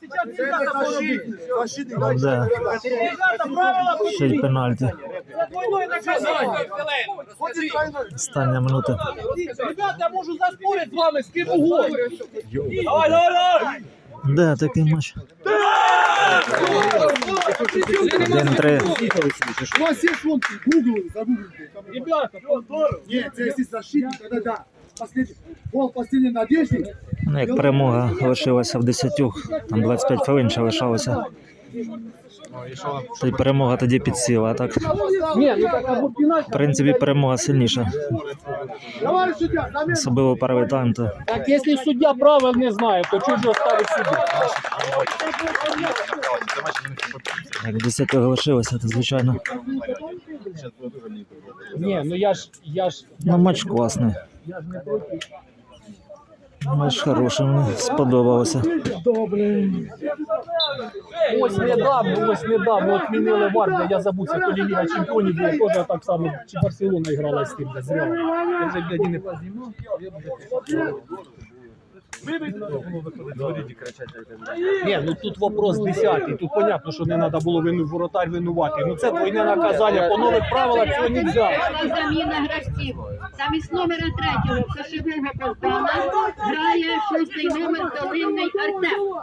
сейчас защитник, Да. Ребята, правила Ще й пенальті. Це двойное наказание. Остання минута. Ребята, я можу заспорити з вами, з ким угодно. Давай, давай, давай. Да, такий матч. 1-3. У вас есть вон Google, загуглите. Там- Ребята, Нет, здесь есть защитник, да. Последний, гол последней надежды. Ну, як перемога лишилася в 10, там 25 хвилин ще лишалося. Та й перемога тоді підсіла, а так, в принципі, перемога сильніша. Особливо перший тайм, то Так якщо суддя правил не знає, то чого ж його ставить суддю? як 10 лишилося, то звичайно. Ні, ну я ж, я ж, Ну, матч класний. я ж не проти. Матч хороший, мені сподобалося. Ось недавно, ось недавно отмінили Варда, я забувся, коли Ліга Чемпіонів була, теж так само, чи Барселона грала з тим, де зря. Я вже блядь, не познімав. Ні, ну тут вопрос десятий. Тут понятно, що не треба було вину воротар винувати. Ну це двойне наказання. По нових правилах цього не взяв. Заміна гравців. Замість номера третього кошового Богдана грає шостий номер Долинний Артем.